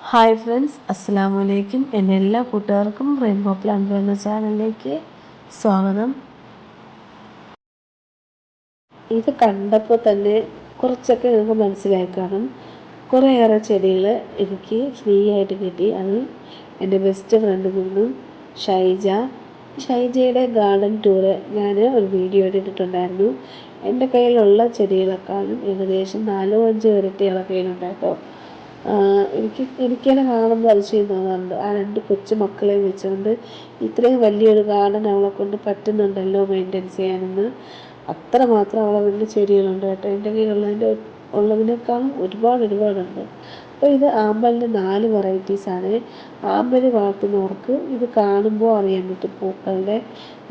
Hi friends അസ്സാം വലൈക്കും എന്റെ എല്ലാ കൂട്ടുകാർക്കും റെയിൻബോ പ്ലാന്റ് എന്ന ചാനലിലേക്ക് സ്വാഗതം. ഇത് കണ്ടപ്പോൾ തന്നെ കുറച്ചൊക്കെ നിങ്ങൾക്ക് മനസ്സിലായി കാണും. കുറേയേറെ ചെടികൾ എനിക്ക് ഫ്രീ ആയിട്ട് കിട്ടി. അത് എന്റെ ബെസ്റ്റ് ഫ്രണ്ട് നിന്നും ഷൈജ. ഷൈജയുടെ ഗാർഡൻ ടൂറ് ഞാൻ ഒരു വീഡിയോ എടുത്തിട്ടുണ്ടായിരുന്നു എന്റെ കയ്യിലുള്ള ചെടികളെക്കാളും ഏകദേശം നാലോ അഞ്ചോ വരട്ടികളൊക്കെ കേട്ടോ എനിക്ക് എനിക്ക് തന്നെ കാണുമ്പോൾ അതിശയം തോന്നാറുണ്ട്. ആ രണ്ട് കൊച്ചു മക്കളെ വെച്ചുകൊണ്ട് ഇത്രയും വലിയൊരു ഗാർഡൻ അവളെ കൊണ്ട് പറ്റുന്നുണ്ടല്ലോ മെയിന്റെയിൻ ചെയ്യാനെന്ന്. അത്രമാത്രം അവളെ വീട്ടിൽ ചെടികളുണ്ട് കേട്ടോ. എന്റെ കയ്യിലുള്ളതിന്റെ ഉള്ളതിനേക്കാളും ഒരുപാട് ഒരുപാടുണ്ട്. അപ്പോൾ ഇത് ആമ്പലിന്റെ നാല് വെറൈറ്റീസാണ് ആമ്പൽ വളർത്തുന്നവർക്ക് ഇത് കാണുമ്പോൾ അറിയാൻ പറ്റും. പൂക്കളുടെ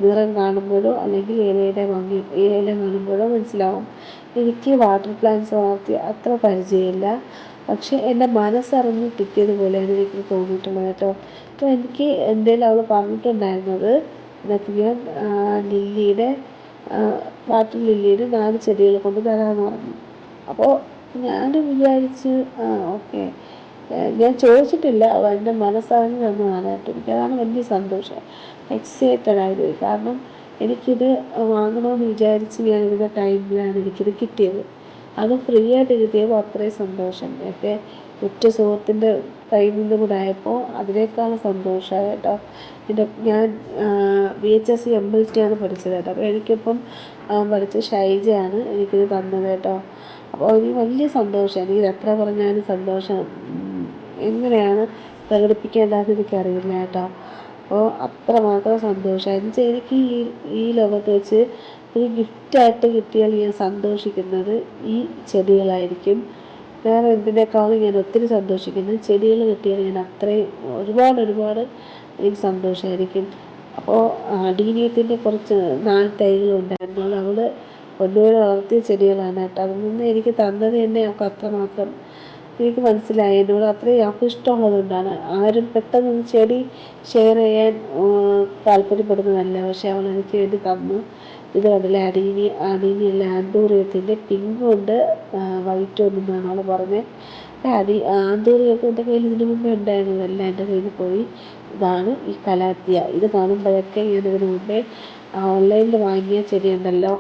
നിറം കാണുമ്പോഴോ അല്ലെങ്കിൽ ഇലയുടെ ഭംഗി ഇല കാണുമ്പോഴോ മനസ്സിലാവും. എനിക്ക് വാട്ടർ പ്ലാന്റ്സ് വളർത്തി അത്ര പരിചയമില്ല. പക്ഷേ എന്റെ മനസ്സറിഞ്ഞ് കിട്ടിയതുപോലെയാണ് എനിക്ക് തോന്നിയിട്ടുള്ളത് കേട്ടോ. അപ്പോൾ എനിക്ക് എന്തേലും അവൾ പറഞ്ഞിട്ടുണ്ടായിരുന്നത് എന്നിട്ട് ഞാൻ ലില്ലിയുടെ വാട്ടർ ലില്ലിയുടെ നാല് ചെടികൾ കൊണ്ട് തരാമെന്ന് പറഞ്ഞു. അപ്പോൾ ഞാൻ വിചാരിച്ച് ആ ഓക്കെ. ഞാൻ ചോദിച്ചിട്ടില്ല അവ എന്റെ മനസ്സറിഞ്ഞ് തന്നതാണ് കേട്ടോ. എനിക്കതാണ് വലിയ സന്തോഷം. എക്സൈറ്റഡ് ആയിപ്പോയി കാരണം എനിക്കിത് വാങ്ങണമെന്ന് വിചാരിച്ച് ഞാനിരുന്ന ടൈമിലാണ് എനിക്കിത് കിട്ടിയത്. അത് ഫ്രീ ആയിട്ട് കിട്ടിയപ്പോൾ അത്രയും സന്തോഷം. എന്റെ ഉറ്റ സുഹൃത്തിന്റെ കയ്യിൽ നിന്നും കൂടെ ആയപ്പോൾ അതിനേക്കാളും സന്തോഷമായി കേട്ടോ എന്റെ ഞാൻ B H S C M L T ആണ് പഠിച്ചത് കേട്ടോ. അപ്പോൾ എനിക്കിപ്പം പഠിച്ച ഷൈജയാണ് എനിക്കിത് തന്നത് കേട്ടോ. അപ്പോൾ എനിക്ക് വലിയ സന്തോഷമാണ് എനിക്ക് എത്ര പറഞ്ഞാലും സന്തോഷം. എങ്ങനെയാണ് പ്രകടിപ്പിക്കേണ്ടതെന്ന് എനിക്കറിയില്ല കേട്ടോ. അപ്പോൾ അത്രമാത്രം സന്തോഷമായിരുന്നു എനിക്ക് ഈ ഈ ലോകത്ത് വെച്ച് ഒരു ഗിഫ്റ്റായിട്ട് കിട്ടിയാൽ ഞാൻ സന്തോഷിക്കുന്നത് ഈ ചെടികളായിരിക്കും. വേറെ എന്തിനേക്കാളും ഞാൻ ഒത്തിരി സന്തോഷിക്കുന്നത് ചെടികൾ കിട്ടിയാൽ ഞാൻ അത്രയും ഒരുപാട് ഒരുപാട് എനിക്ക് സന്തോഷമായിരിക്കും. അപ്പോൾ അടീനിയത്തിന്റെ കുറച്ച് നാല് തൈകളുണ്ടായിരുന്നു അവൾ ഒന്നുകൂടെ വളർത്തിയ ചെടികളാണ് കേട്ടോ. അതിൽ നിന്ന് എനിക്ക് തന്നത് തന്നെ അവൾക്ക് അത്രമാത്രം എനിക്ക് മനസ്സിലായി. എന്നോട് അത്രയും അവൾക്ക് ഇഷ്ടമുള്ളതുകൊണ്ടാണ് ആരും പെട്ടെന്ന് ചെടി ഷെയർ ചെയ്യാൻ താല്പര്യപ്പെടുന്നതല്ല. പക്ഷേ അവൾ എനിക്ക് വേണ്ടി തന്നു. ഇത് കണ്ടില്ലേ അടീനി അടീനി അല്ല ആന്തൂറിയത്തിന്റെ പിങ്ക് ഉണ്ട്. വൈറ്റ് ഒന്നാണ് അവൾ പറഞ്ഞത് അടി ആന്തൂറിയൊക്കെ എന്റെ കയ്യിൽ ഇതിന് മുമ്പേ ഉണ്ടായിരുന്നതെല്ലാം എന്റെ കയ്യിൽ പോയി. ഇതാണ് ഈ കലാത്തിയ. ഇത് കാണുമ്പോഴൊക്കെ ഞാൻ മുമ്പേ ഓൺലൈനിൽ വാങ്ങിയ ചെടിയുണ്ടല്ലോ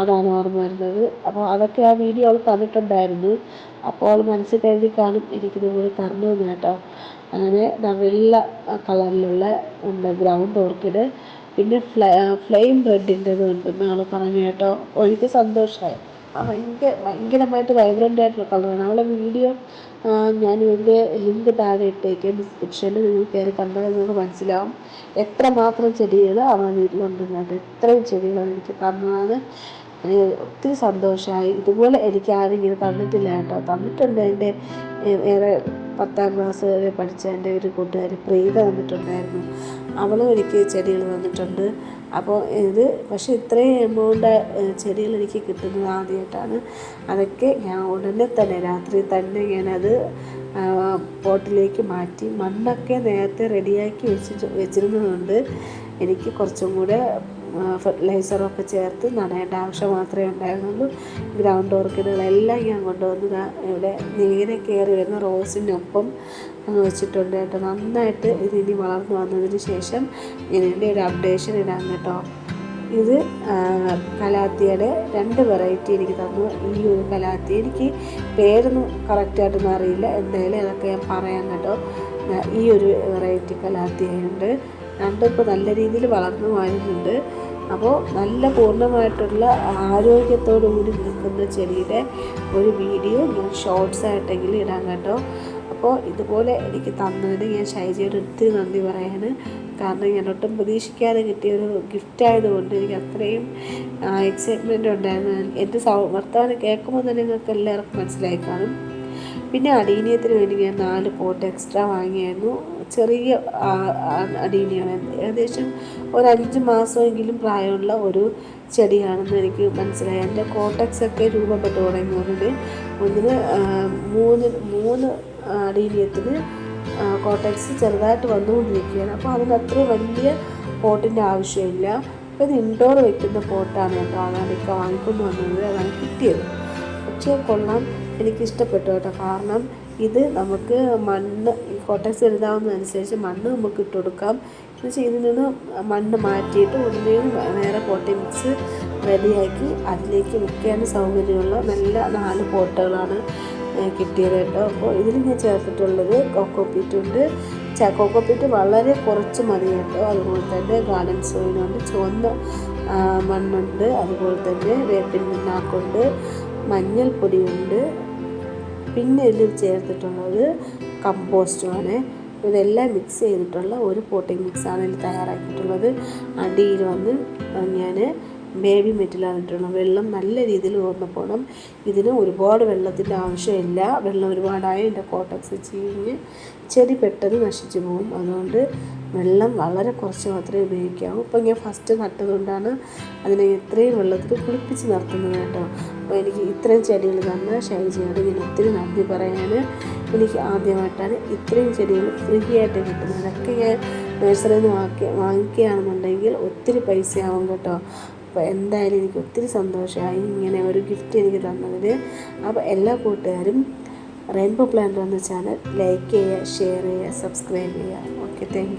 അതാണ് ഓർമ്മ വരുന്നത്. അപ്പോൾ അതൊക്കെ ആ വീഡിയോ അവൾ തന്നിട്ടുണ്ടായിരുന്നു. അപ്പോൾ അവൾ മനസ്സിൽ കരുതി കാണും എനിക്കിതുപോലെ തരണമെന്ന് കേട്ടോ. അങ്ങനെ വെള്ള കളറിലുള്ള ഉണ്ട് ഗ്രൗണ്ട് ഓർക്കിഡ് പിന്നെ ഫ്ലെയിം റെഡിന്റെതും ഉണ്ടെന്ന് അവൾ പറഞ്ഞു കേട്ടോ. എനിക്ക് സന്തോഷമായി. ഭയങ്കര ഭയങ്കരമായിട്ട് വൈബ്രന്റ് ആയിട്ടുള്ള കളറാണ് അവളെ വീഡിയോ ഞാൻ ഇതിന്റെ ലിങ്ക് താഴെ ഇട്ടേക്കാം. ഡിസ്ക്രിപ്ഷനിൽ നിങ്ങൾ കയറി കണ്ടാൽ നിങ്ങൾക്ക് മനസ്സിലാവും. എത്രമാത്രം ചെടികൾ അവളെ വീട്ടിലുണ്ടെന്നത് എത്രയും ചെടികൾ എനിക്ക് തന്നതാണ്. ഒത്തിരി സന്തോഷമായി. ഇതുപോലെ എനിക്ക് ആരും ഇങ്ങനെ തന്നിട്ടില്ല കേട്ടോ. തന്നിട്ടുണ്ട് എന്റെ ഏറെ പത്താം ക്ലാസ് വരെ പഠിച്ച എന്റെ ഒരു കൂട്ടുകാരി പ്രീത തന്നിട്ടുണ്ടായിരുന്നു. അവളും എനിക്ക് ചെടികൾ തന്നിട്ടുണ്ട്. അപ്പോൾ ഇത് പക്ഷേ ഇത്രയും എമൗണ്ട് ചെടികൾ എനിക്ക് കിട്ടുന്നത് ആദ്യമായിട്ടാണ്. അതൊക്കെ ഞാൻ ഉടനെ തന്നെ രാത്രി തന്നെ ഞാനത് പോട്ടിലേക്ക് മാറ്റി മണ്ണൊക്കെ നേരത്തെ റെഡിയാക്കി വെച്ച് വെച്ചിരുന്നതുകൊണ്ട് എനിക്ക് കുറച്ചും കൂടെ ഫെർട്ടിലൈസറൊക്കെ ചേർത്ത് നടേണ്ട ആവശ്യം മാത്രമേ ഉണ്ടായിരുന്നുള്ളൂ. ഗ്രൗണ്ട് ഓർക്കിഡുകളെല്ലാം ഞാൻ കൊണ്ടുവന്ന് ഇവിടെ നേരെ കയറി വരുന്ന റോസിനൊപ്പം വെച്ചിട്ടുണ്ട് കേട്ടോ. നന്നായിട്ട് ഇത് ഇനി വളർന്നു വന്നതിന് ശേഷം ഇതിന്റെ ഒരു അപ്ഡേഷൻ ഇടാം കേട്ടോ. ഇത് കലാത്തിയുടെ രണ്ട് വെറൈറ്റി എനിക്ക് തന്നു. ഈ ഒരു കലാത്തി എനിക്ക് പേരൊന്നും കറക്റ്റായിട്ടൊന്നും അറിയില്ല. എന്തായാലും അതൊക്കെ ഞാൻ പറയാം കേട്ടോ. ഈ ഒരു വെറൈറ്റി കലാത്തിയുണ്ട്. രണ്ടും ഇപ്പോൾ നല്ല രീതിയിൽ വളർന്നു വരുന്നുണ്ട് അപ്പോൾ നല്ല പൂർണമായിട്ടുള്ള ആരോഗ്യത്തോടു കൂടി നിൽക്കുന്ന ചെടിയുടെ ഒരു വീഡിയോ ഞാൻ ഷോർട്സ് ആയിട്ടെങ്കിലും ഇടാൻ കേട്ടോ. അപ്പോൾ ഇതുപോലെ എനിക്ക് തന്നതിന് ഞാൻ ഷൈജിയോട് ഒത്തിരി നന്ദി പറയാണ്. കാരണം ഞാൻ ഒട്ടും പ്രതീക്ഷിക്കാതെ കിട്ടിയ ഒരു ഗിഫ്റ്റ് ആയതുകൊണ്ട് എനിക്ക് അത്രയും എക്സൈറ്റ്മെന്റ് ഉണ്ടായിരുന്നു. എന്റെ സൗ വർത്തമാനം കേൾക്കുമ്പോൾ തന്നെ നിങ്ങൾക്ക് എല്ലാവർക്കും മനസ്സിലായി കാണും. പിന്നെ അടീനിയത്തിന് വേണ്ടി ഞാൻ നാല് പോട്ട് എക്സ്ട്രാ വാങ്ങിയായിരുന്നു. ചെറിയ അടീനിയാണ്. ഏകദേശം ഒരു അഞ്ച് മാസമെങ്കിലും പ്രായമുള്ള ഒരു ചെടിയാണെന്ന് എനിക്ക് മനസ്സിലായി. എന്റെ കോട്ടക്സ് ഒക്കെ രൂപപ്പെട്ടു തുടങ്ങിയതിന് ഒന്നിന് മൂന്ന് മൂന്ന് അടീനിയത്തിന് കോട്ടക്സ് ചെറുതായിട്ട് വന്നുകൊണ്ടിരിക്കുകയാണ്. അപ്പോൾ അതിന് അത്ര വലിയ പോട്ടിന്റെ ആവശ്യമില്ല. അപ്പോൾ ഇത് ഇൻഡോർ വെക്കുന്ന പോട്ടാണ് കേട്ടോ. അതാണ് ഇപ്പം വാങ്ങിക്കൊണ്ട് വന്നത്. അതാണ് കിട്ടിയത്. പക്ഷേ കൊള്ളാം. എനിക്കിഷ്ടപ്പെട്ടു കേട്ടോ. കാരണം ഇത് നമുക്ക് മണ്ണ് ഈ കോട്ടക്സ് വലുതാവുന്നതനുസരിച്ച് മണ്ണ് നമുക്ക് ഇട്ട് കൊടുക്കാം എന്ന് നിന്ന് മണ്ണ് മാറ്റിയിട്ട് ഒന്നിനും വേറെ പോട്ടി മിക്സ് റെഡിയാക്കി അതിലേക്ക് വെക്കാൻ സൗകര്യമുള്ള നല്ല നാല് പോട്ടുകളാണ് കിട്ടിയത് കേട്ടോ. അപ്പോൾ ഇതിൽ ഞാൻ ചേർത്തിട്ടുള്ളത് കൊക്കോപ്പീറ്റുണ്ട് കൊക്കോപ്പീറ്റ് വളരെ കുറച്ച് മതി കേട്ടോ. അതുപോലെ തന്നെ ഗാർഡൻ സോയിനുണ്ട് ചുവന്ന മണ്ണുണ്ട്. അതുപോലെ തന്നെ വേപ്പിൻ പിണ്ണാക്കുണ്ട് മഞ്ഞൾപ്പൊടിയുണ്ട്. പിന്നെ ഇതിൽ ചേർത്തിട്ടുള്ളത് കമ്പോസ്റ്റുമാണ് ഇതെല്ലാം മിക്സ് ചെയ്തിട്ടുള്ള ഒരു പോട്ടിംഗ് മിക്സാണ് ഇതിൽ തയ്യാറാക്കിയിട്ടുള്ളത്. അടിയിൽ വന്ന് ഞാൻ ബേബി മെറ്റിലാണ് ഇട്ടുള്ളത് വെള്ളം നല്ല രീതിയിൽ ഓർമ്മ പോകണം ഇതിന് ഒരുപാട് വെള്ളത്തിന്റെ ആവശ്യമില്ല. വെള്ളം ഒരുപാടായി എന്റെ കോട്ടക്സ് ചീഞ്ഞ് ചെടി പെട്ടെന്ന് നശിച്ചു പോകും. അതുകൊണ്ട് വെള്ളം വളരെ കുറച്ച് മാത്രമേ ഉപയോഗിക്കാവൂ. ഇപ്പോൾ ഞാൻ ഫസ്റ്റ് നട്ടതുകൊണ്ടാണ് അതിനെ ഇത്രയും വെള്ളത്തിൽ കുളിപ്പിച്ച് നിർത്തുന്നത് കേട്ടോ. അപ്പോൾ എനിക്ക് ഇത്രയും ചെടികൾ തന്ന ഷൈജിയോട് ഞാൻ ഒത്തിരി നന്ദി പറയാൻ എനിക്ക് ആദ്യമായിട്ടാണ് ഇത്രയും ചെടികൾ ഫ്രീ ആയിട്ട് കിട്ടുന്നത്. അതൊക്കെ ഞാൻ നഴ്സറിയിൽ നിന്ന് വാങ്ങി വാങ്ങിക്കുകയാണെന്നുണ്ടെങ്കിൽ ഒത്തിരി പൈസയാവും കേട്ടോ. അപ്പോൾ എന്തായാലും എനിക്ക് ഒത്തിരി സന്തോഷമായി ഇങ്ങനെ ഒരു ഗിഫ്റ്റ് എനിക്ക് തന്നതിൽ. അപ്പോൾ എല്ലാ കൂട്ടുകാരും റെയിൻബോ പ്ലാന്റ് എന്ന ചാനൽ ലൈക്ക് ചെയ്യുക ഷെയർ ചെയ്യുക സബ്സ്ക്രൈബ് ചെയ്യുക. Okay thank